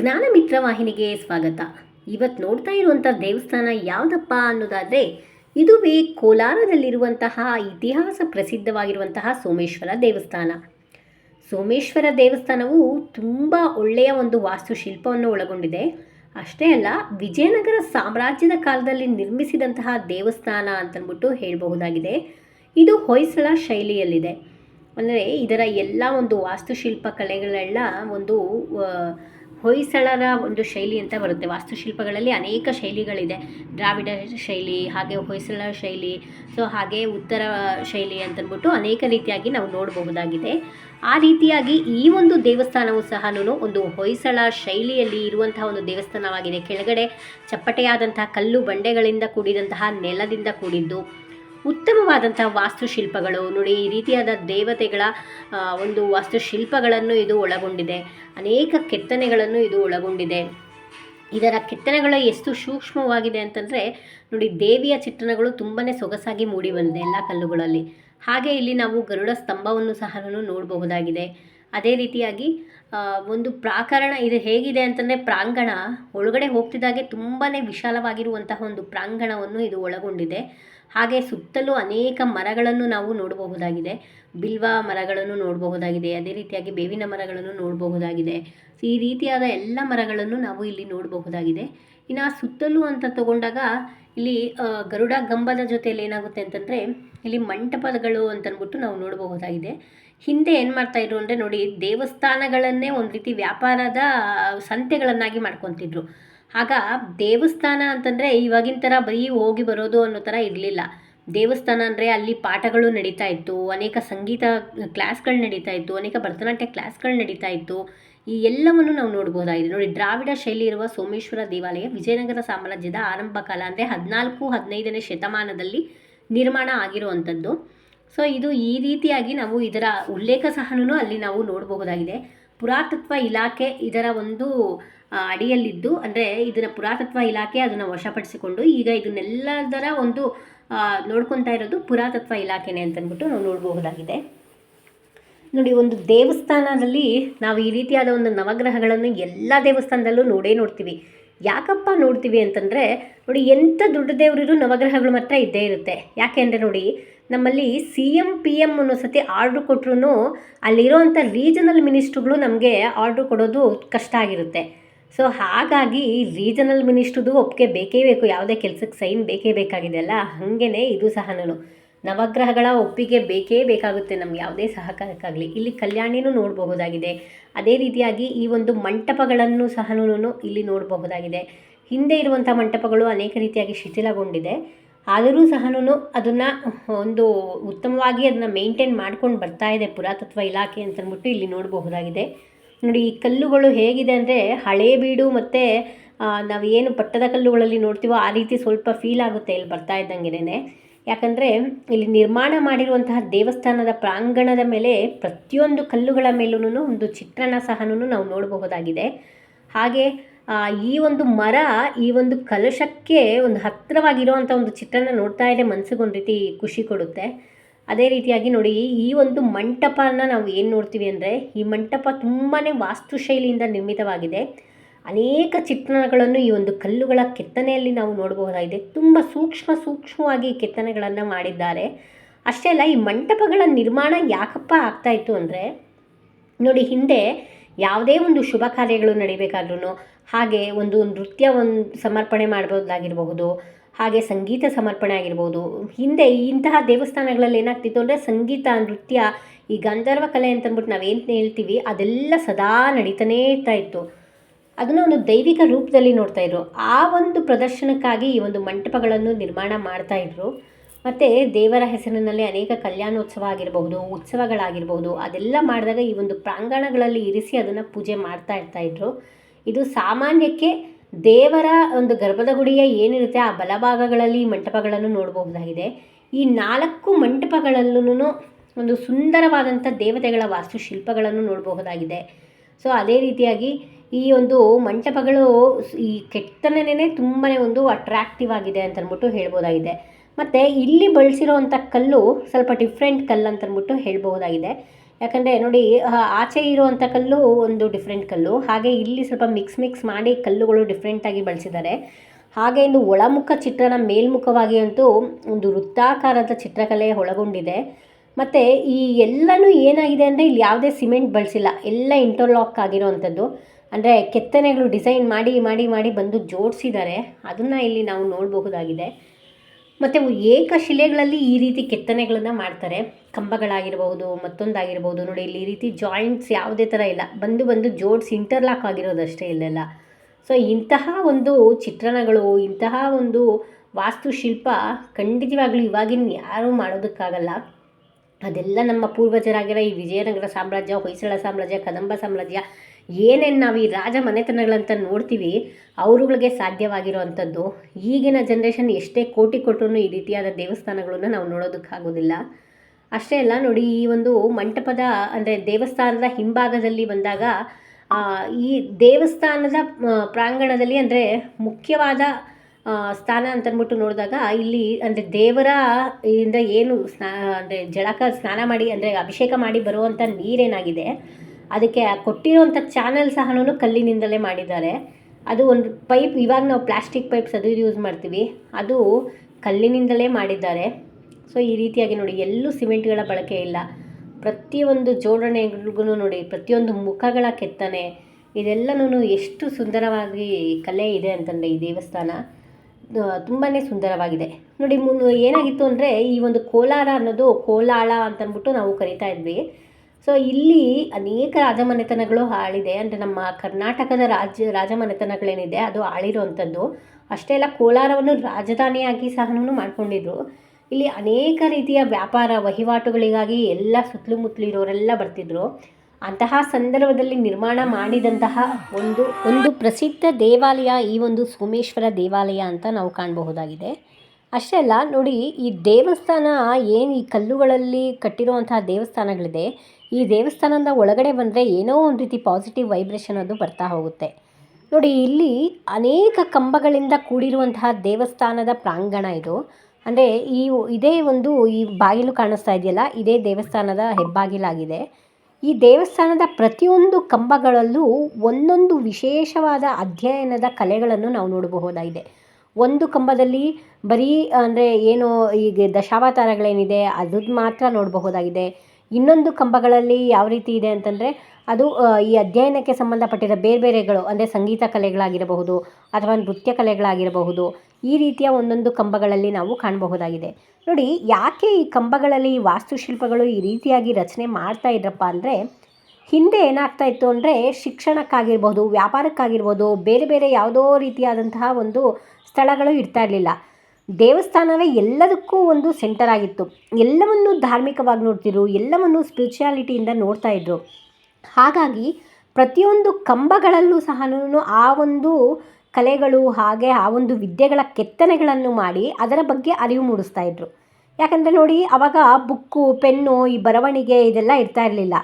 ಜ್ಞಾನಮಿತ್ರ ವಾಹಿನಿಗೆ ಸ್ವಾಗತ. ಇವತ್ತು ನೋಡ್ತಾ ಇರುವಂಥ ದೇವಸ್ಥಾನ ಯಾವುದಪ್ಪ ಅನ್ನೋದಾದರೆ, ಇದುವೇ ಕೋಲಾರದಲ್ಲಿರುವಂತಹ ಇತಿಹಾಸ ಪ್ರಸಿದ್ಧವಾಗಿರುವಂತಹ ಸೋಮೇಶ್ವರ ದೇವಸ್ಥಾನ. ಸೋಮೇಶ್ವರ ದೇವಸ್ಥಾನವು ತುಂಬ ಒಳ್ಳೆಯ ಒಂದು ವಾಸ್ತುಶಿಲ್ಪವನ್ನು ಒಳಗೊಂಡಿದೆ. ಅಷ್ಟೇ ಅಲ್ಲ, ವಿಜಯನಗರ ಸಾಮ್ರಾಜ್ಯದ ಕಾಲದಲ್ಲಿ ನಿರ್ಮಿಸಿದಂತಹ ದೇವಸ್ಥಾನ ಅಂತಂದ್ಬಿಟ್ಟು ಹೇಳಬಹುದಾಗಿದೆ. ಇದು ಹೊಯ್ಸಳ ಶೈಲಿಯಲ್ಲಿದೆ. ಅಂದರೆ ಇದರ ಎಲ್ಲ ಒಂದು ವಾಸ್ತುಶಿಲ್ಪ ಕಲೆಗಳೆಲ್ಲ ಒಂದು ಹೊಯ್ಸಳರ ಒಂದು ಶೈಲಿ ಅಂತ ಬರುತ್ತೆ. ವಾಸ್ತುಶಿಲ್ಪಗಳಲ್ಲಿ ಅನೇಕ ಶೈಲಿಗಳಿದೆ. ದ್ರಾವಿಡ ಶೈಲಿ, ಹಾಗೆ ಹೊಯ್ಸಳ ಶೈಲಿ, ಸೊ ಹಾಗೆ ಉತ್ತರ ಶೈಲಿ ಅಂತಂದ್ಬಿಟ್ಟು ಅನೇಕ ರೀತಿಯಾಗಿ ನಾವು ನೋಡಬಹುದಾಗಿದೆ. ಆ ರೀತಿಯಾಗಿ ಈ ಒಂದು ದೇವಸ್ಥಾನವು ಸಹ ಒಂದು ಹೊಯ್ಸಳ ಶೈಲಿಯಲ್ಲಿ ಇರುವಂತಹ ಒಂದು ದೇವಸ್ಥಾನವಾಗಿದೆ. ಕೆಳಗಡೆ ಚಪ್ಪಟೆಯಾದಂತಹ ಕಲ್ಲು ಬಂಡೆಗಳಿಂದ ಕೂಡಿದಂತಹ ನೆಲದಿಂದ ಕೂಡಿದ್ದು ಉತ್ತಮವಾದಂತಹ ವಾಸ್ತುಶಿಲ್ಪಗಳು. ನೋಡಿ, ಈ ರೀತಿಯಾದ ದೇವತೆಗಳ ಒಂದು ವಾಸ್ತುಶಿಲ್ಪಗಳನ್ನು ಇದು ಒಳಗೊಂಡಿದೆ. ಅನೇಕ ಕೆತ್ತನೆಗಳನ್ನು ಇದು ಒಳಗೊಂಡಿದೆ. ಇದರ ಕೆತ್ತನೆಗಳು ಎಷ್ಟು ಸೂಕ್ಷ್ಮವಾಗಿದೆ ಅಂತಂದರೆ, ನೋಡಿ, ದೇವಿಯ ಚಿತ್ರಣಗಳು ತುಂಬಾ ಸೊಗಸಾಗಿ ಮೂಡಿ ಬಂದಿದೆ ಎಲ್ಲ ಕಲ್ಲುಗಳಲ್ಲಿ. ಹಾಗೆ ಇಲ್ಲಿ ನಾವು ಗರುಡ ಸ್ತಂಭವನ್ನು ಸಹ ನೋಡಬಹುದಾಗಿದೆ. ಅದೇ ರೀತಿಯಾಗಿ ಒಂದು ಪ್ರಾಕರಣ ಇದು ಹೇಗಿದೆ ಅಂತಂದರೆ, ಪ್ರಾಂಗಣ ಒಳಗಡೆ ಹೋಗ್ತಿದ್ದಾಗೆ ತುಂಬಾ ವಿಶಾಲವಾಗಿರುವಂತಹ ಒಂದು ಪ್ರಾಂಗಣವನ್ನು ಇದು ಒಳಗೊಂಡಿದೆ. ಹಾಗೆ ಸುತ್ತಲೂ ಅನೇಕ ಮರಗಳನ್ನು ನಾವು ನೋಡಬಹುದಾಗಿದೆ. ಬಿಲ್ವ ಮರಗಳನ್ನು ನೋಡಬಹುದಾಗಿದೆ. ಅದೇ ರೀತಿಯಾಗಿ ಬೇವಿನ ಮರಗಳನ್ನು ನೋಡಬಹುದಾಗಿದೆ. ಈ ರೀತಿಯಾದ ಎಲ್ಲ ಮರಗಳನ್ನು ನಾವು ಇಲ್ಲಿ ನೋಡಬಹುದಾಗಿದೆ. ಇನ್ನು ಸುತ್ತಲೂ ಅಂತ ತಗೊಂಡಾಗ ಇಲ್ಲಿ ಗರುಡ ಗಂಬದ ಜೊತೆಯಲ್ಲಿ ಏನಾಗುತ್ತೆ ಅಂತಂದರೆ ಇಲ್ಲಿ ಮಂಟಪಗಳು ಅಂತಂದ್ಬಿಟ್ಟು ನಾವು ನೋಡಬಹುದಾಗಿದೆ. ಹಿಂದೆ ಏನು ಮಾಡ್ತಾ ಇದ್ರು ಅಂದರೆ ನೋಡಿ ದೇವಸ್ಥಾನಗಳನ್ನೇ ಒಂದು ರೀತಿ ವ್ಯಾಪಾರದ ಸಂತೆಗಳನ್ನಾಗಿ ಮಾಡ್ಕೊತಿದ್ರು. ಆಗ ದೇವಸ್ಥಾನ ಅಂತಂದರೆ ಇವಾಗಿನ ಥರ ಬರೀ ಹೋಗಿ ಬರೋದು ಅನ್ನೋ ಥರ ಇರಲಿಲ್ಲ. ದೇವಸ್ಥಾನ ಅಂದರೆ ಅಲ್ಲಿ ಪಾಠಗಳು ನಡೀತಾ ಇತ್ತು, ಅನೇಕ ಸಂಗೀತ ಕ್ಲಾಸ್ಗಳು ನಡೀತಾ ಇತ್ತು, ಅನೇಕ ಭರತನಾಟ್ಯ ಕ್ಲಾಸ್ಗಳು ನಡೀತಾ ಇತ್ತು. ಈ ಎಲ್ಲವನ್ನು ನಾವು ನೋಡ್ಬೋದಾಗಿದೆ ನೋಡಿ, ದ್ರಾವಿಡ ಶೈಲಿ ಇರುವ ಸೋಮೇಶ್ವರ ದೇವಾಲಯ ವಿಜಯನಗರ ಸಾಮ್ರಾಜ್ಯದ ಆರಂಭ ಕಾಲ ಅಂದರೆ ಹದಿನಾಲ್ಕು, ಹದಿನೈದನೇ ಶತಮಾನದಲ್ಲಿ ನಿರ್ಮಾಣ ಆಗಿರುವಂಥದ್ದು. ಸೊ, ಇದು ಈ ರೀತಿಯಾಗಿ ನಾವು ಇದರ ಉಲ್ಲೇಖ ಸಹನೂ ಅಲ್ಲಿ ನಾವು ನೋಡಬಹುದಾಗಿದೆ ಪುರಾತತ್ವ ಇಲಾಖೆ ಇದರ ಒಂದು ಅಡಿಯಲ್ಲಿದ್ದು. ಅಂದರೆ ಇದನ್ನು ಪುರಾತತ್ವ ಇಲಾಖೆ ಅದನ್ನು ವಶಪಡಿಸಿಕೊಂಡು ಈಗ ಇದನ್ನೆಲ್ಲದರ ಒಂದು ನೋಡ್ಕೊತಾ ಇರೋದು ಪುರಾತತ್ವ ಇಲಾಖೆನೇ ಅಂತಂದ್ಬಿಟ್ಟು ನಾವು ನೋಡಬಹುದಾಗಿದೆ ನೋಡಿ, ಒಂದು ದೇವಸ್ಥಾನದಲ್ಲಿ ನಾವು ಈ ರೀತಿಯಾದ ಒಂದು ನವಗ್ರಹಗಳನ್ನು ಎಲ್ಲ ದೇವಸ್ಥಾನದಲ್ಲೂ ನೋಡೇ ನೋಡ್ತೀವಿ. ಯಾಕಪ್ಪ ನೋಡ್ತೀವಿ ಅಂತಂದರೆ, ನೋಡಿ ಎಂಥ ದೊಡ್ಡ ದೇವರಿರು ನವಗ್ರಹಗಳು ಮಾತ್ರ ಇದ್ದೇ ಇರುತ್ತೆ. ಯಾಕೆ ಅಂದರೆ ನೋಡಿ, ನಮ್ಮಲ್ಲಿ ಸಿ ಎಂ ಪಿ ಎಂ ಅನ್ನೋ ಸತಿ ಆರ್ಡ್ರ್ ಕೊಟ್ರೂ ಅಲ್ಲಿರೋವಂಥ ರೀಜನಲ್ ಮಿನಿಸ್ಟ್ರುಗಳು ನಮಗೆ ಆರ್ಡ್ರ್ ಕೊಡೋದು ಕಷ್ಟ ಆಗಿರುತ್ತೆ. ಸೊ ಹಾಗಾಗಿ ರೀಜನಲ್ ಮಿನಿಸ್ಟ್ರದು ಒಪ್ಪಿಗೆ ಬೇಕೇ ಬೇಕು. ಯಾವುದೇ ಕೆಲಸಕ್ಕೆ ಸೈನ್ ಬೇಕೇ ಬೇಕಾಗಿದೆ ಅಲ್ಲ? ಹಾಗೇ ಇದು ಸಹ ನವಗ್ರಹಗಳ ಒಪ್ಪಿಗೆ ಬೇಕೇ ಬೇಕಾಗುತ್ತೆ. ನಮ್ಗೆ ಯಾವುದೇ ಸಹಕಾರಕ್ಕಾಗಲಿ. ಇಲ್ಲಿ ಕಲ್ಯಾಣಿನೂ ನೋಡಬಹುದಾಗಿದೆ ಅದೇ ರೀತಿಯಾಗಿ ಈ ಒಂದು ಮಂಟಪಗಳನ್ನು ಸಹ ಇಲ್ಲಿ ನೋಡಬಹುದಾಗಿದೆ ಹಿಂದೆ ಇರುವಂಥ ಮಂಟಪಗಳು ಅನೇಕ ರೀತಿಯಾಗಿ ಶಿಥಿಲಗೊಂಡಿದೆ. ಆದರೂ ಸಹ ಅದನ್ನು ಒಂದು ಉತ್ತಮವಾಗಿ ಅದನ್ನು ಮೇಂಟೈನ್ ಮಾಡ್ಕೊಂಡು ಬರ್ತಾ ಇದೆ ಪುರಾತತ್ವ ಇಲಾಖೆ ಅಂತಂದ್ಬಿಟ್ಟು ಇಲ್ಲಿ ನೋಡಬಹುದಾಗಿದೆ ನೋಡಿ, ಈ ಕಲ್ಲುಗಳು ಹೇಗಿದೆ ಅಂದರೆ ಹಳೇ ಬೀಡು ಮತ್ತು ನಾವು ಏನು ಪಟ್ಟದ ಕಲ್ಲುಗಳಲ್ಲಿ ನೋಡ್ತೀವೋ ಆ ರೀತಿ ಸ್ವಲ್ಪ ಫೀಲ್ ಆಗುತ್ತೆ ಇಲ್ಲಿ ಬರ್ತಾ ಇದ್ದಂಗೆನೇ. ಯಾಕಂದರೆ ಇಲ್ಲಿ ನಿರ್ಮಾಣ ಮಾಡಿರುವಂತಹ ದೇವಸ್ಥಾನದ ಪ್ರಾಂಗಣದ ಮೇಲೆ ಪ್ರತಿಯೊಂದು ಕಲ್ಲುಗಳ ಮೇಲೂ ಒಂದು ಚಿತ್ರಣ ಸಹ ನಾವು ನೋಡಬಹುದಾಗಿದೆ. ಹಾಗೆ ಈ ಒಂದು ಮರ, ಈ ಒಂದು ಕಲಶಕ್ಕೆ ಒಂದು ಹತ್ತಿರವಾಗಿರುವಂಥ ಒಂದು ಚಿತ್ರಣ ನೋಡ್ತಾ ಇದೆ ಮನಸ್ಸಿಗೆ ಒಂದು ರೀತಿ ಖುಷಿ ಕೊಡುತ್ತೆ. ಅದೇ ರೀತಿಯಾಗಿ ನೋಡಿ, ಈ ಒಂದು ಮಂಟಪನ ನಾವು ಏನು ನೋಡ್ತೀವಿ ಅಂದರೆ, ಈ ಮಂಟಪ ತುಂಬಾ ವಾಸ್ತುಶೈಲಿಯಿಂದ ನಿರ್ಮಿತವಾಗಿದೆ. ಅನೇಕ ಚಿತ್ರಣಗಳನ್ನು ಈ ಒಂದು ಕಲ್ಲುಗಳ ಕೆತ್ತನೆಯಲ್ಲಿ ನಾವು ನೋಡಬಹುದಾಗಿದೆ. ತುಂಬ ಸೂಕ್ಷ್ಮ ಸೂಕ್ಷ್ಮವಾಗಿ ಕೆತ್ತನೆಗಳನ್ನು ಮಾಡಿದ್ದಾರೆ. ಅಷ್ಟೇ ಅಲ್ಲ, ಈ ಮಂಟಪಗಳ ನಿರ್ಮಾಣ ಯಾಕಪ್ಪ ಆಗ್ತಾಯಿತ್ತು ಅಂದರೆ, ನೋಡಿ ಹಿಂದೆ ಯಾವುದೇ ಒಂದು ಶುಭ ಕಾರ್ಯಗಳು ನಡಿಬೇಕಾದ್ರೂ ಹಾಗೆ ಒಂದು ನೃತ್ಯ ಒಂದು ಸಮರ್ಪಣೆ ಮಾಡ್ಬೋದಾಗಿರಬಹುದು. ಹಾಗೆ ಸಂಗೀತ ಸಮರ್ಪಣೆ ಆಗಿರ್ಬೋದು. ಹಿಂದೆ ಇಂತಹ ದೇವಸ್ಥಾನಗಳಲ್ಲಿ ಏನಾಗ್ತಿತ್ತು ಅಂದರೆ ಸಂಗೀತ, ನೃತ್ಯ, ಈ ಗಂಧರ್ವ ಕಲೆ ಅಂತಂದ್ಬಿಟ್ಟು ನಾವೇನು ಹೇಳ್ತೀವಿ, ಅದೆಲ್ಲ ಸದಾ ನಡೀತಾನೇ ಇರ್ತಾ ಇತ್ತು. ಅದನ್ನು ಒಂದು ದೈವಿಕ ರೂಪದಲ್ಲಿ ನೋಡ್ತಾ ಇದ್ರು. ಆ ಒಂದು ಪ್ರದರ್ಶನಕ್ಕಾಗಿ ಈ ಒಂದು ಮಂಟಪಗಳನ್ನು ನಿರ್ಮಾಣ ಮಾಡ್ತಾ ಇದ್ರು. ಮತ್ತು ದೇವರ ಹೆಸರಿನಲ್ಲಿ ಅನೇಕ ಕಲ್ಯಾಣೋತ್ಸವ ಆಗಿರಬಹುದು ಉತ್ಸವಗಳಾಗಿರ್ಬೋದು ಅದೆಲ್ಲ ಮಾಡಿದಾಗ ಈ ಒಂದು ಪ್ರಾಂಗಣಗಳಲ್ಲಿ ಇರಿಸಿ ಅದನ್ನು ಪೂಜೆ ಮಾಡ್ತಾ ಇರ್ತಾ ಇದ್ರು. ಇದು ಸಾಮಾನ್ಯಕ್ಕೆ ದೇವರ ಒಂದು ಗರ್ಭದ ಗುಡಿಯ ಏನಿರುತ್ತೆ ಆ ಬಲಭಾಗಗಳಲ್ಲಿ ಮಂಟಪಗಳನ್ನು ನೋಡಬಹುದಾಗಿದೆ. ಈ ನಾಲ್ಕು ಮಂಟಪಗಳಲ್ಲೂ ಒಂದು ಸುಂದರವಾದಂಥ ದೇವತೆಗಳ ವಾಸ್ತುಶಿಲ್ಪಗಳನ್ನು ನೋಡಬಹುದಾಗಿದೆ. ಸೊ, ಅದೇ ರೀತಿಯಾಗಿ ಈ ಒಂದು ಮಂಟಪಗಳು ಈ ಕೆತ್ತನೆನೇ ತುಂಬಾ ಒಂದು ಅಟ್ರಾಕ್ಟಿವ್ ಆಗಿದೆ ಅಂತ ಅಂದ್ಬಿಟ್ಟು ಹೇಳ್ಬೋದಾಗಿದೆ. ಮತ್ತು ಇಲ್ಲಿ ಬಳಸಿರೋವಂಥ ಕಲ್ಲು ಸ್ವಲ್ಪ ಡಿಫ್ರೆಂಟ್ ಕಲ್ಲು ಅಂತ ಅಂದ್ಬಿಟ್ಟು ಹೇಳ್ಬಹುದಾಗಿದೆ ಯಾಕಂದರೆ ನೋಡಿ ಆಚೆ ಇರುವಂಥ ಕಲ್ಲು ಒಂದು ಡಿಫ್ರೆಂಟ್ ಕಲ್ಲು. ಹಾಗೆ ಇಲ್ಲಿ ಸ್ವಲ್ಪ ಮಿಕ್ಸ್ ಮಿಕ್ಸ್ ಮಾಡಿ ಕಲ್ಲುಗಳು ಡಿಫ್ರೆಂಟಾಗಿ ಬಳಸಿದ್ದಾರೆ. ಹಾಗೆ ಇಂದು ಒಳಮುಖ ಚಿತ್ರಣ ಮೇಲ್ಮುಖವಾಗಿ ಅಂತೂ ಒಂದು ವೃತ್ತಾಕಾರದ ಚಿತ್ರಕಲೆ ಒಳಗೊಂಡಿದೆ. ಮತ್ತು ಈ ಎಲ್ಲನೂ ಏನಾಗಿದೆ ಅಂದರೆ ಇಲ್ಲಿ ಯಾವುದೇ ಸಿಮೆಂಟ್ ಬಳಸಿಲ್ಲ. ಎಲ್ಲ ಇಂಟರ್ಲಾಕ್ ಆಗಿರೋವಂಥದ್ದು ಅಂದರೆ ಕೆತ್ತನೆಗಳು ಡಿಸೈನ್ ಮಾಡಿ ಮಾಡಿ ಮಾಡಿ ಬಂದು ಜೋಡಿಸಿದ್ದಾರೆ. ಅದನ್ನು ಇಲ್ಲಿ ನಾವು ನೋಡಬಹುದಾಗಿದೆ. ಮತ್ತು ಏಕಶಿಲೆಗಳಲ್ಲಿ ಈ ರೀತಿ ಕೆತ್ತನೆಗಳನ್ನು ಮಾಡ್ತಾರೆ. ಕಂಬಗಳಾಗಿರ್ಬೋದು, ಮತ್ತೊಂದಾಗಿರ್ಬೋದು. ನೋಡಿ, ಇಲ್ಲಿ ಈ ರೀತಿ ಜಾಯಿಂಟ್ಸ್ ಯಾವುದೇ ಥರ ಇಲ್ಲ. ಬಂದು ಬಂದು ಜೋಡ್ಸ್ ಇಂಟರ್ಲಾಕ್ ಆಗಿರೋದಷ್ಟೇ ಇಲ್ಲೆಲ್ಲ. ಸೊ ಇಂತಹ ಒಂದು ಚಿತ್ರಣಗಳು, ಇಂತಹ ಒಂದು ವಾಸ್ತುಶಿಲ್ಪ ಖಂಡಿತವಾಗ್ಲೂ ಇವಾಗಿನ ಯಾರೂ ಮಾಡೋದಕ್ಕಾಗಲ್ಲ. ಅದೆಲ್ಲ ನಮ್ಮ ಪೂರ್ವಜರಾಗಿರೋ ಈ ವಿಜಯನಗರ ಸಾಮ್ರಾಜ್ಯ, ಹೊಯ್ಸಳ ಸಾಮ್ರಾಜ್ಯ, ಕದಂಬ ಸಾಮ್ರಾಜ್ಯ ಏನೇನು ನಾವು ಈ ರಾಜ ಮನೆತನಗಳಂತ ನೋಡ್ತೀವಿ, ಅವರುಗಳಿಗೆ ಸಾಧ್ಯವಾಗಿರುವಂಥದ್ದು ಈಗಿನ ಜನ್ರೇಷನ್ ಎಷ್ಟೇ ಕೋಟಿ ಕೊಟ್ಟರು ಈ ರೀತಿಯಾದ ದೇವಸ್ಥಾನಗಳನ್ನು ನಾವು ನೋಡೋದಕ್ಕಾಗೋದಿಲ್ಲ ಅಷ್ಟೇ ಅಲ್ಲ ನೋಡಿ, ಈ ಒಂದು ಮಂಟಪದ, ಅಂದರೆ ದೇವಸ್ಥಾನದ ಹಿಂಭಾಗದಲ್ಲಿ ಬಂದಾಗ ಈ ದೇವಸ್ಥಾನದ ಪ್ರಾಂಗಣದಲ್ಲಿ ಅಂದರೆ ಮುಖ್ಯವಾದ ಸ್ಥಾನ ಅಂತ ಅಂದ್ಬಿಟ್ಟು ನೋಡಿದಾಗ ಇಲ್ಲಿ ಅಂದರೆ ದೇವರ ಇಂದ ಏನು ಸ್ನಾ, ಅಂದರೆ ಜಳಕ ಸ್ನಾನ ಮಾಡಿ, ಅಂದರೆ ಅಭಿಷೇಕ ಮಾಡಿ ಬರುವಂಥ ನೀರೇನಾಗಿದೆ. ಅದಕ್ಕೆ ಕೊಟ್ಟಿರುವಂಥ ಚಾನಲ್ ಸಹನೂ ಕಲ್ಲಿನಿಂದಲೇ ಮಾಡಿದ್ದಾರೆ. ಅದು ಒಂದು ಪೈಪ್ ಇವಾಗ ನಾವು ಪ್ಲಾಸ್ಟಿಕ್ ಪೈಪ್ಸ್ ಅದು ಯೂಸ್ ಮಾಡ್ತೀವಿ. ಅದು ಕಲ್ಲಿನಿಂದಲೇ ಮಾಡಿದ್ದಾರೆ. ಸೊ ಈ ರೀತಿಯಾಗಿ ನೋಡಿ, ಎಲ್ಲೂ ಸಿಮೆಂಟ್ಗಳ ಬಳಕೆ ಇಲ್ಲ. ಪ್ರತಿಯೊಂದು ಜೋಡಣೆಗಳಿಗೂ ನೋಡಿ, ಪ್ರತಿಯೊಂದು ಮುಖಗಳ ಕೆತ್ತನೆ ಇದೆಲ್ಲನೂ ಎಷ್ಟು ಸುಂದರವಾಗಿ ಕಲೆ ಇದೆ ಅಂತಂದರೆ ಈ ದೇವಸ್ಥಾನ ತುಂಬಾ ಸುಂದರವಾಗಿದೆ. ನೋಡಿ, ಮುನ್ ಏನಾಗಿತ್ತು ಅಂದರೆ, ಈ ಒಂದು ಕೋಲಾರ ಅನ್ನೋದು ಕೋಲಾಳ ಅಂತಂದ್ಬಿಟ್ಟು ನಾವು ಕರಿತಾ ಇದ್ವಿ. ಸೊ ಇಲ್ಲಿ ಅನೇಕ ರಾಜಮನೆತನಗಳು ಆಳಿದೆ. ಅಂದರೆ ನಮ್ಮ ಕರ್ನಾಟಕದ ರಾಜ್ಯ, ರಾಜಮನೆತನಗಳೇನಿದೆ, ಅದು ಆಳಿರುವಂಥದ್ದು. ಅಷ್ಟೇ ಅಲ್ಲ, ಕೋಲಾರವನ್ನು ರಾಜಧಾನಿಯಾಗಿ ಸಹನೂ ಮಾಡಿಕೊಂಡಿದ್ರು. ಇಲ್ಲಿ ಅನೇಕ ರೀತಿಯ ವ್ಯಾಪಾರ ವಹಿವಾಟುಗಳಿಗಾಗಿ ಎಲ್ಲ ಸುತ್ತಲೂ ಮುತ್ತಲು ಇರೋರೆಲ್ಲ ಬರ್ತಿದ್ರು. ಅಂತಹ ಸಂದರ್ಭದಲ್ಲಿ ನಿರ್ಮಾಣ ಮಾಡಿದಂತಹ ಒಂದು ಒಂದು ಪ್ರಸಿದ್ಧ ದೇವಾಲಯ ಈ ಒಂದು ಸೋಮೇಶ್ವರ ದೇವಾಲಯ ಅಂತ ನಾವು ಕಾಣಬಹುದಾಗಿದೆ. ಅಷ್ಟೇ ಅಲ್ಲ ನೋಡಿ, ಈ ದೇವಸ್ಥಾನ, ಏನು ಈ ಕಲ್ಲುಗಳಲ್ಲಿ ಕಟ್ಟಿರುವಂತಹ ದೇವಸ್ಥಾನಗಳಿದೆ, ಈ ದೇವಸ್ಥಾನದ ಒಳಗಡೆ ಬಂದರೆ ಏನೋ ಒಂದು ರೀತಿ ಪಾಸಿಟಿವ್ ವೈಬ್ರೇಷನ್ ಅದು ಬರ್ತಾ ಹೋಗುತ್ತೆ. ನೋಡಿ, ಇಲ್ಲಿ ಅನೇಕ ಕಂಬಗಳಿಂದ ಕೂಡಿರುವಂತಹ ದೇವಸ್ಥಾನದ ಪ್ರಾಂಗಣ ಇದು. ಅಂದರೆ ಈ ಇದೇ ಒಂದು ಈ ಬಾಗಿಲು ಕಾಣಿಸ್ತಾ ಇದೆಯಲ್ಲ, ಇದೇ ದೇವಸ್ಥಾನದ ಹೆಬ್ಬಾಗಿಲಾಗಿದೆ. ಈ ದೇವಸ್ಥಾನದ ಪ್ರತಿಯೊಂದು ಕಂಬಗಳಲ್ಲೂ ಒಂದೊಂದು ವಿಶೇಷವಾದ ಅಧ್ಯಯನದ ಕಲೆಗಳನ್ನು ನಾವು ನೋಡಬಹುದಾಗಿದೆ. ಒಂದು ಕಂಬದಲ್ಲಿ ಬರೀ, ಅಂದರೆ ಏನು ಈಗ ದಶಾವತಾರಗಳೇನಿದೆ ಅದ್ರದ್ದು ಮಾತ್ರ ನೋಡಬಹುದಾಗಿದೆ. ಇನ್ನೊಂದು ಕಂಬಗಳಲ್ಲಿ ಯಾವ ರೀತಿ ಇದೆ ಅಂತಂದರೆ, ಅದು ಈ ಅಧ್ಯಯನಕ್ಕೆ ಸಂಬಂಧಪಟ್ಟಿರೋ ಬೇರೆ ಬೇರೆಗಳು, ಅಂದರೆ ಸಂಗೀತ ಕಲೆಗಳಾಗಿರಬಹುದು ಅಥವಾ ನೃತ್ಯ ಕಲೆಗಳಾಗಿರಬಹುದು, ಈ ರೀತಿಯ ಒಂದೊಂದು ಕಂಬಗಳಲ್ಲಿ ನಾವು ಕಾಣಬಹುದಾಗಿದೆ. ನೋಡಿ, ಯಾಕೆ ಈ ಕಂಬಗಳಲ್ಲಿ ವಾಸ್ತುಶಿಲ್ಪಗಳು ಈ ರೀತಿಯಾಗಿ ರಚನೆ ಮಾಡ್ತಾ ಇದ್ರಪ್ಪ ಅಂದರೆ ಹಿಂದೆ ಏನಾಗ್ತಾ ಇತ್ತು ಅಂದರೆ ಶಿಕ್ಷಣಕ್ಕಾಗಿರ್ಬೋದು, ವ್ಯಾಪಾರಕ್ಕಾಗಿರ್ಬೋದು, ಬೇರೆ ಬೇರೆ ಯಾವುದೋ ರೀತಿಯಾದಂತಹ ಒಂದು ಸ್ಥಳಗಳು ಇರ್ತಾ ಇರಲಿಲ್ಲ. ದೇವಸ್ಥಾನವೇ ಎಲ್ಲದಕ್ಕೂ ಒಂದು ಸೆಂಟರ್ ಆಗಿತ್ತು. ಎಲ್ಲವನ್ನು ಧಾರ್ಮಿಕವಾಗಿ ನೋಡ್ತಿದ್ರು, ಎಲ್ಲವನ್ನು ಸ್ಪಿರಿಚುಯಾಲಿಟಿಯಿಂದ ನೋಡ್ತಾ ಇದ್ರು. ಹಾಗಾಗಿ ಪ್ರತಿಯೊಂದು ಕಂಬಗಳಲ್ಲೂ ಸಹ ಆ ಒಂದು ಕಲೆಗಳು, ಹಾಗೆ ಆ ಒಂದು ವಿದ್ಯೆಗಳ ಕೆತ್ತನೆಗಳನ್ನು ಮಾಡಿ ಅದರ ಬಗ್ಗೆ ಅರಿವು ಮೂಡಿಸ್ತಾ ಇದ್ರು. ಯಾಕಂದರೆ ನೋಡಿ, ಅವಾಗ ಬುಕ್ಕು, ಪೆನ್ನು ಈ ಬರವಣಿಗೆ ಇದೆಲ್ಲ ಇರ್ತಾ ಇರಲಿಲ್ಲ.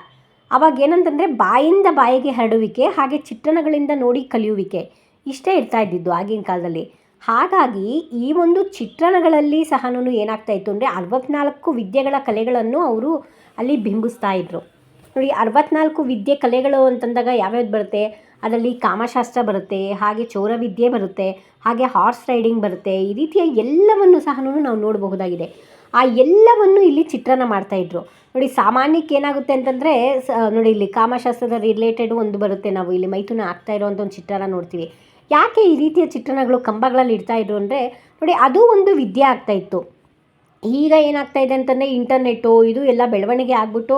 ಅವಾಗ ಏನಂತಂದರೆ ಬಾಯಿಂದ ಬಾಯಿಗೆ ಹರಡುವಿಕೆ, ಹಾಗೆ ಚಿತ್ರಣಗಳಿಂದ ನೋಡಿ ಕಲಿಯುವಿಕೆ ಇಷ್ಟೇ ಇರ್ತಾ ಇದ್ದಿದ್ದು ಆಗಿನ ಕಾಲದಲ್ಲಿ. ಹಾಗಾಗಿ ಈ ಒಂದು ಚಿತ್ರಣಗಳಲ್ಲಿ ಸಹ ಏನಾಗ್ತಾ ಇತ್ತು ಅಂದರೆ ಅರವತ್ನಾಲ್ಕು ವಿದ್ಯೆಗಳ ಕಲೆಗಳನ್ನು ಅವರು ಅಲ್ಲಿ ಬಿಂಬಿಸ್ತಾ ಇದ್ರು. ನೋಡಿ, ಅರವತ್ನಾಲ್ಕು ವಿದ್ಯೆ ಕಲೆಗಳು ಅಂತಂದಾಗ ಯಾವ್ಯಾವ್ದು ಬರುತ್ತೆ? ಅದರಲ್ಲಿ ಕಾಮಶಾಸ್ತ್ರ ಬರುತ್ತೆ, ಹಾಗೆ ಚೌರವಿದ್ಯೆ ಬರುತ್ತೆ, ಹಾಗೆ ಹಾರ್ಸ್ ರೈಡಿಂಗ್ ಬರುತ್ತೆ, ಈ ರೀತಿಯ ಎಲ್ಲವನ್ನು ಸಹ ನಾವು ನೋಡಬಹುದಾಗಿದೆ. ಆ ಎಲ್ಲವನ್ನು ಇಲ್ಲಿ ಚಿತ್ರಣ ಮಾಡ್ತಾಯಿದ್ರು ನೋಡಿ, ಸಾಮಾನ್ಯಕ್ಕೆ ಏನಾಗುತ್ತೆ ಅಂತಂದರೆ ನೋಡಿ, ಇಲ್ಲಿ ಕಾಮಶಾಸ್ತ್ರದ ರಿಲೇಟೆಡ್ ಒಂದು ಬರುತ್ತೆ. ನಾವು ಇಲ್ಲಿ ಮೈಥುನ ಆಗ್ತಾ ಇರೋವಂಥ ಒಂದು ಚಿತ್ರಣ ನೋಡ್ತೀವಿ. ಯಾಕೆ ಈ ರೀತಿಯ ಚಿತ್ರಣಗಳು ಕಂಬಗಳಲ್ಲಿ ಇಡ್ತಾ ಇದ್ರು ಅಂದರೆ, ನೋಡಿ, ಅದು ಒಂದು ವಿದ್ಯೆ ಆಗ್ತಾ ಇತ್ತು. ಈಗ ಏನಾಗ್ತಾ ಇದೆ ಅಂತಂದರೆ ಇಂಟರ್ನೆಟ್ಟು ಇದು ಎಲ್ಲ ಬೆಳವಣಿಗೆ ಆಗಿಬಿಟ್ಟು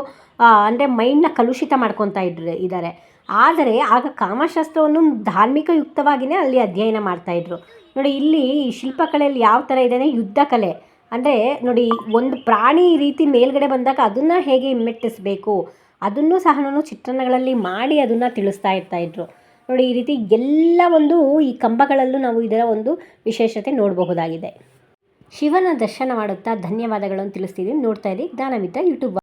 ಅಂದರೆ ಮೈಂಡ್ನ ಕಲುಷಿತ ಮಾಡ್ಕೊತಾ ಇದ್ರು ಇದ್ದಾರೆ ಆದರೆ, ಆಗ ಕಾಮಶಾಸ್ತ್ರವನ್ನು ಧಾರ್ಮಿಕ ಯುಕ್ತವಾಗಿಯೇ ಅಲ್ಲಿ ಅಧ್ಯಯನ ಮಾಡ್ತಾಯಿದ್ರು ನೋಡಿ, ಇಲ್ಲಿ ಶಿಲ್ಪಕಲೆಯಲ್ಲಿ ಯಾವ ಥರ ಇದೆ ಅಂದರೆ ಯುದ್ಧ ಕಲೆ ಅಂದರೆ ನೋಡಿ, ಒಂದು ಪ್ರಾಣಿ ಈ ರೀತಿ ಮೇಲ್ಗಡೆ ಬಂದಾಗ ಅದನ್ನು ಹೇಗೆ ಹಿಮ್ಮೆಟ್ಟಿಸಬೇಕು? ಅದನ್ನು ಸಹ ನಾನು ಚಿತ್ರಣಗಳಲ್ಲಿ ಮಾಡಿ ಅದನ್ನು ತಿಳಿಸ್ತಾ ಇರ್ತಾಯಿದ್ರು ನೋಡಿ, ಈ ರೀತಿ ಎಲ್ಲ ಒಂದು ಈ ಕಂಬಗಳಲ್ಲೂ ನಾವು ಇದರ ಒಂದು ವಿಶೇಷತೆ ನೋಡಬಹುದಾಗಿದೆ. ಶಿವನ ದರ್ಶನ ಮಾಡುತ್ತಾ ಧನ್ಯವಾದಗಳನ್ನು ತಿಳಿಸ್ತಿದ್ದೀನಿ ನೋಡ್ತಾ ಇರಿ, ಜ್ಞಾನವಿದ್ದ ಯೂಟ್ಯೂಬ್